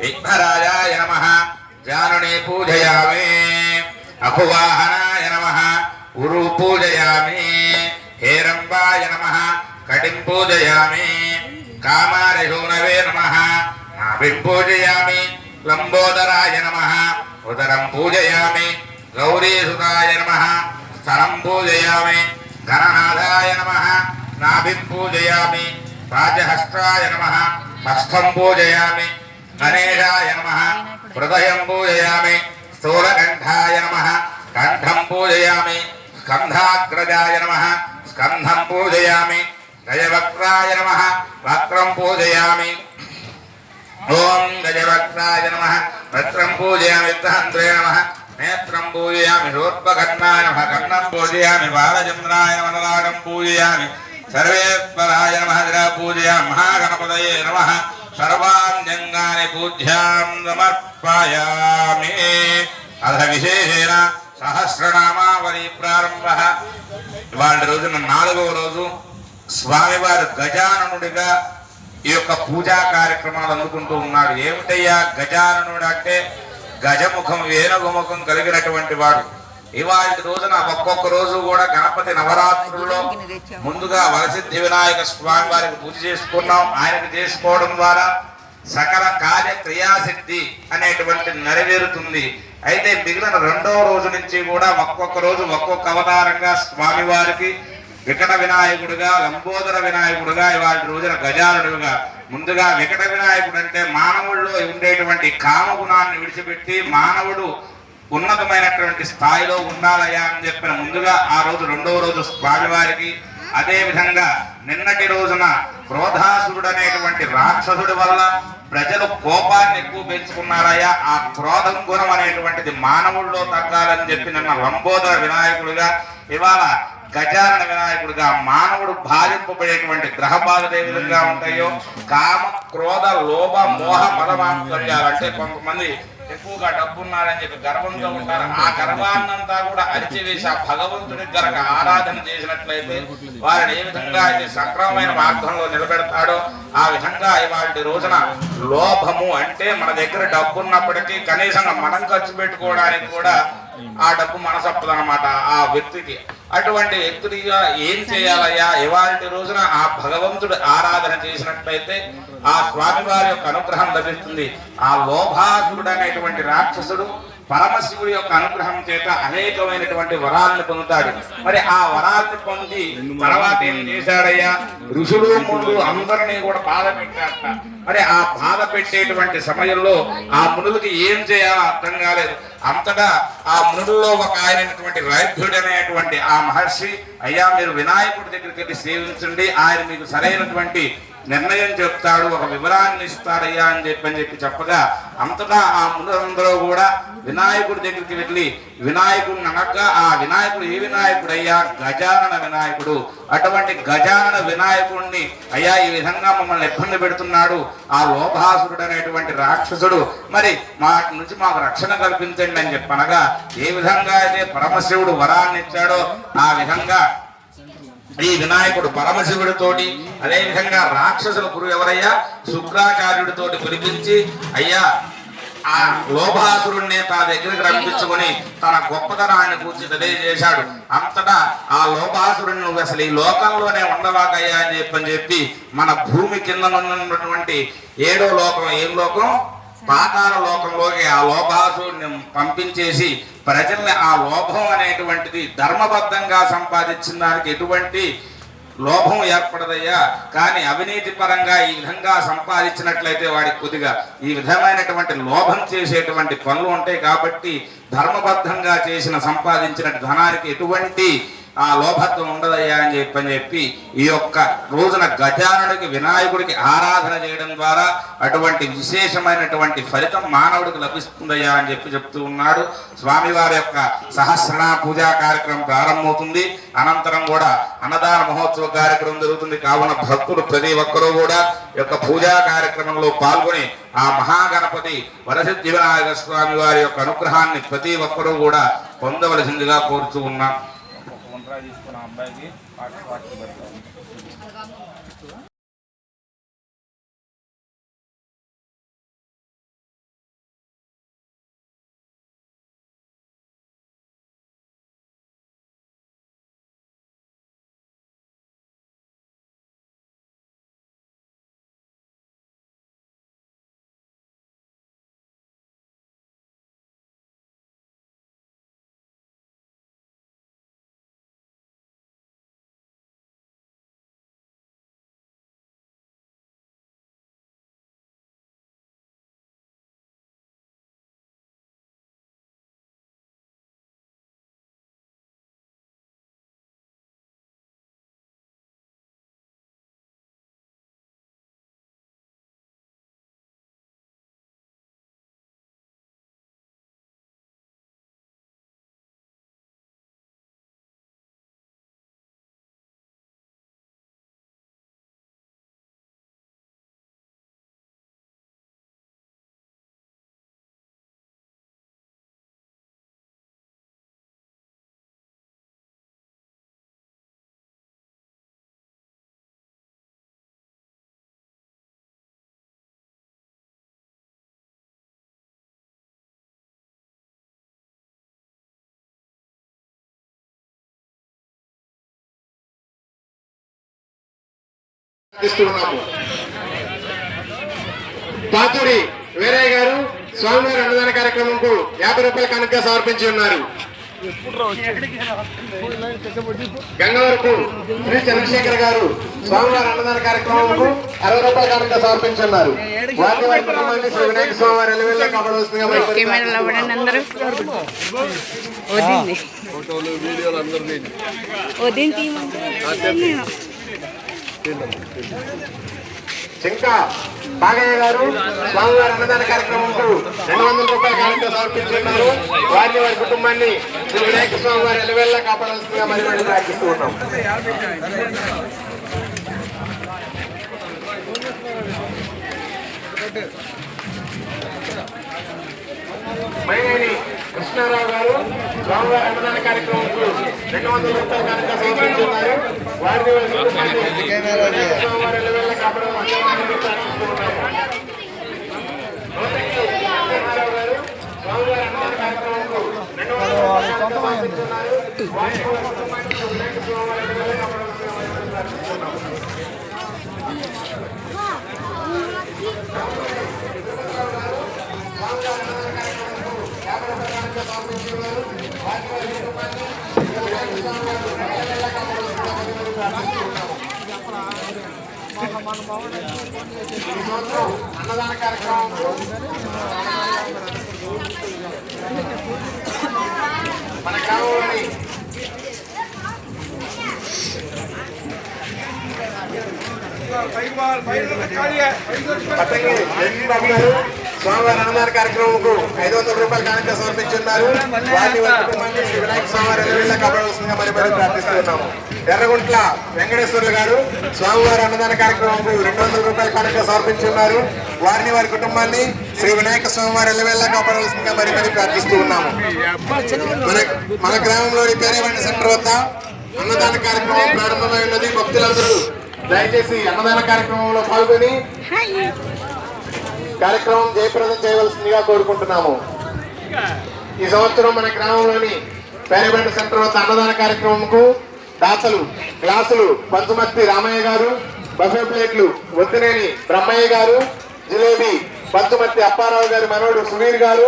విఘ్నరాజాయ నమ. జానుని పూజయామి. అభువాహనాయ నమ. గురు పూజయామి. హేరంబాయ నమ. కటిం పూజయామి. కామారశూనవే నమ. నాభిం పూజయామి. లంబోదరాయ నమ. ఉదరం పూజయామి. గౌరీసుతాయ నమ. స్థలం పూజయామి. ధననాథాయ నమ. నాభిం పూజయామి. రాజహస్త్రాయ నమ. హస్తం పూజయామి. గణేశాయ నమ హృదయం పూజయామి స్థూలకంఠాయ నమ కంఠం పూజయామి స్కంధాగ్రజాయ నమ స్కంధం పూజయామి గజవక్రాయ నమ వక్రం పూజయామి ఓం గజవక్రాయ నమ వక్రం పూజయామి విత్తహంత్రే నమ నేత్రం పూజయామి శూర్పకర్ణాయ నమ కర్ణం పూజయామి బాలచంద్రాయ నమ పూజయామి సర్వేశ్వరాయ నమ పూజయామి మహాగణపతయే నమ సర్వాణ్యంగాని పూజ్యాం సమర్పయామి. అధ విశేషేణ సహస్రనామావళి ప్రారంభ. ఇవాళ రోజున నాలుగవ రోజు స్వామివారు గజాననుడిగా ఈ యొక్క పూజా కార్యక్రమాలు అందుకుంటూ ఉన్నాడు ఏమిటయ్యా గజాననుడు అంటే? గజముఖం ఏనుగుముఖం కలిగినటువంటి వాడు. ఇవాళ రోజున ఒక్కొక్క రోజు కూడా గణపతి నవరాత్రుల్లో ముందుగా వరసిద్ధి వినాయక స్వామి వారికి పూజ చేసుకున్నాం. ఆయనకు చేసుకోవడం ద్వారా సకల కార్య క్రియాశక్తి అనేటువంటి నెరవేరుతుంది. అయితే మిగిలిన రెండవ రోజు నుంచి కూడా ఒక్కొక్క రోజు ఒక్కొక్క అవతారంగా స్వామివారికి వికట వినాయకుడుగా లంబోదర వినాయకుడుగా ఇవాళ రోజున గజానుడుగా ముందుగా వికట వినాయకుడు అంటే మానవుల్లో ఉండేటువంటి కామగుణాన్ని విడిచిపెట్టి మానవుడు ఉన్నతమైనటువంటి స్థాయిలో ఉండాలయా అని చెప్పిన ముందుగా ఆ రోజు రెండవ రోజు స్వామివారికి అదే విధంగా నిన్నటి రోజున క్రోధాసురుడు అనేటువంటి రాక్షసుడి వల్ల ప్రజలు కోపాన్ని ఎక్కువ పెంచుకున్నారయ్యా. ఆ క్రోధం గుణం అనేటువంటిది మానవుల్లో తగ్గాలని చెప్పి నిన్న లంబోదర వినాయకుడిగా ఇవాళ గజాన వినాయకుడిగా మానవుడు భావింపబడేటువంటి గ్రహ బాధలు ఏ విధంగా ఉంటాయో కామ క్రోధ లోభ మోహ మదమాంతర్యాలు అంటే కొంతమంది ఎక్కువగా డబ్బు ఉన్నారని చెప్పి గర్వంతో ఉంటారు. ఆ గర్వాన్నంతా కూడా అరిచివేసి ఆ భగవంతుడికి గనక ఆరాధన చేసినట్లయితే వారిని ఏ విధంగా అయితే సక్రమమైన మార్గంలో నిలబెడతాడో ఆ విధంగా ఇవాటి రోజున లోభము అంటే మన దగ్గర డబ్బు ఉన్నప్పటికీ కనీసం మనం ఖర్చు పెట్టుకోవడానికి కూడా ఆ డబ్బు మనసప్పదనమాట ఆ వ్యక్తికి. అటువంటి వ్యక్తిగా ఏం చేయాలయ్యా? ఇవాళ రోజున ఆ భగవంతుడు ఆరాధన చేసినట్లయితే ఆ స్వామివారి యొక్క అనుగ్రహం లభిస్తుంది. ఆ లోభాసురుడు అనేటువంటి రాక్షసుడు పరమశివుడి యొక్క అనుగ్రహం చేత అనేకమైనటువంటి వరాలను పొందుతాడు. మరి ఆ వరాలను పొంది తర్వాత ఏం చేశాడయ్యా? ఋషులు మునులు అందరినీ కూడా బాధ పెట్టారట మరి ఆ బాధ పెట్టేటువంటి సమయంలో ఆ మునులకి ఏం చేయాలో అర్థం కాలేదు. అంతటా ఆ మునుల్లో ఒక ఆయనటువంటి రైభ్యుడు అనేటువంటి ఆ మహర్షి అయ్యా మీరు వినాయకుడి దగ్గరికి వెళ్ళి సేవించండి. ఆయన మీకు సరైనటువంటి నిర్ణయం చెప్తాడు ఒక వివరాన్ని ఇస్తాడయ్యా అని చెప్పి అని చెప్పి చెప్పగా అంతటా ఆ మునులందరూ కూడా వినాయకుడి దగ్గరికి వెళ్ళి వినాయకుడిని అనగా ఆ వినాయకుడు ఏ వినాయకుడు అయ్యా గజానన వినాయకుడు. అటువంటి గజానన వినాయకుడిని అయ్యా ఈ విధంగా మమ్మల్ని ఇబ్బంది పెడుతున్నాడు ఆ లోభాసురుడు అనేటువంటి రాక్షసుడు మరి మా నుంచి మాకు రక్షణ కల్పించండి అని చెప్పనగా ఏ విధంగా అయితే పరమశివుడు వరాన్ని ఇచ్చాడో ఆ విధంగా ఈ వినాయకుడు పరమశివుడితోటి అదేవిధంగా రాక్షసుల గురువు ఎవరయ్యా? శుక్రాచార్యుడితోటి పిలిపించి అయ్యా ఆ లోభాసురుణ్ణి తన దగ్గరికి రప్పించుకొని తన గొప్పతనాన్ని కూర్చి తెలియజేశాడు. అంతటా ఆ లోభాసురుణ్ణి నువ్వు అసలు ఈ లోకంలోనే ఉండవాకయ్యా అని చెప్పని చెప్పి మన భూమి కింద ఉన్నటువంటి ఏడో లోకం ఏం లోకం? పాతాల లోకంలోకి ఆ లోభాసుని పంపించేసి ప్రజల్ని ఆ లోభం అనేటువంటిది ధర్మబద్ధంగా సంపాదించిన దానికి ఎటువంటి లోభం ఏర్పడదయ్యా. కానీ అవినీతి పరంగా ఈ విధంగా సంపాదించినట్లయితే వాడికి కొద్దిగా ఈ విధమైనటువంటి లోభం చేసేటువంటి పనులు ఉంటాయి కాబట్టి ధర్మబద్ధంగా చేసిన సంపాదించిన ధనానికి ఎటువంటి ఆ లోభత్వం ఉండదయ్యా అని చెప్పని చెప్పి ఈ యొక్క రోజున గజానుడికి వినాయకుడికి ఆరాధన చేయడం ద్వారా అటువంటి విశేషమైనటువంటి ఫలితం మానవుడికి లభిస్తుందయ్యా అని చెప్పి చెప్తూ ఉన్నాడు. స్వామివారి యొక్క సహస్రణ పూజా కార్యక్రమం ప్రారంభమవుతుంది. అనంతరం కూడా అన్నదాన మహోత్సవ కార్యక్రమం జరుగుతుంది. కావున భక్తులు ప్రతి ఒక్కరూ కూడా ఈ యొక్క పూజా కార్యక్రమంలో పాల్గొని ఆ మహాగణపతి వరసిద్ధి వినాయక స్వామి వారి యొక్క అనుగ్రహాన్ని ప్రతి ఒక్కరూ కూడా పొందవలసిందిగా కోరుతూ ఉన్నాం. తీసుకున్న అబ్బాయికి పాట పాట Paturi Veeraiah garu స్వామివారి అన్నదాన కార్యక్రమంకు యాభై రూపాయల కనుక సమర్పించి ఉన్నారు. గంగవరపు శ్రీ చంద్రశేఖర్ గారు స్వామివారి అన్నదాన కార్యక్రమంకు అరవై రూపాయల కనుక సమర్పించి ఉన్నారు. శ్రీ వినాయక స్వామివారి కాపాడవలసిందిగా ఇంకా బాగయ్య గారు స్వామివారి అన్నదాన కార్యక్రమంకు రెండు వందల రూపాయల కానుక సమర్పించున్నారు వారిని వారి కుటుంబాన్ని శ్రీ వినాయక స్వామి వారి ఎలవేళ్ళ కాపాడాల్సిందిగా మరి మళ్ళీ ప్రార్థిస్తూ ఉన్నాం. మైనేని కృష్ణారావు గారు అన్నదాన కార్యక్రమంకు రెండు వందల రూపాయల కానుక సమర్పించున్నారు వారిని ప్రార్థిస్తూ అన్నదాన కార్యక్రమం మన గ్రామంలోని పతంగి బాబు గారు స్వామివారి అన్నదాన కార్యక్రమంకు ఐదు వందల రూపాయలు కానుక సమర్పించున్నారు. వారిని వారి కుటుంబాన్ని శ్రీ వినాయక స్వామివారి ఎల్లవేళ కాపాడవలసిందిగా మరి మరి ప్రార్థిస్తున్నాము ఎర్రగుంట్ల వెంకటేశ్వర్లు గారు స్వామివారి అన్నదాన కార్యక్రమంకు రెండు వందల రూపాయలు కానుక సమర్పించున్నారు. వారిని వారి కుటుంబాన్ని శ్రీ వినాయక స్వామివారి ఎల్లవేళ కాపాడవలసిందిగా మరి మరి ప్రార్థిస్తూ ఉన్నాము. మన మన గ్రామంలోని పేరేవంటి సెంటర్ వద్ద అన్నదాన కార్యక్రమం ప్రారంభమై ఉన్నది. భక్తులందరూ దయచేసి అన్నదాన కార్యక్రమంలో పాల్గొని కార్యక్రమం జయప్రదం చేయవలసిందిగా కోరుకుంటున్నాము. ఈ సంవత్సరం మన గ్రామంలోని పేరబెంట సెంటర్ వద్ద అన్నదాన కార్యక్రమంకు దాతలు గ్లాసులు పంచుమర్తి రామయ్య గారు బఫే ప్లేట్లు వద్దినేని బ్రహ్మయ్య గారు జిలేబీ పంచుమర్తి అప్పారావు గారి మనవడు సువీర్ గారు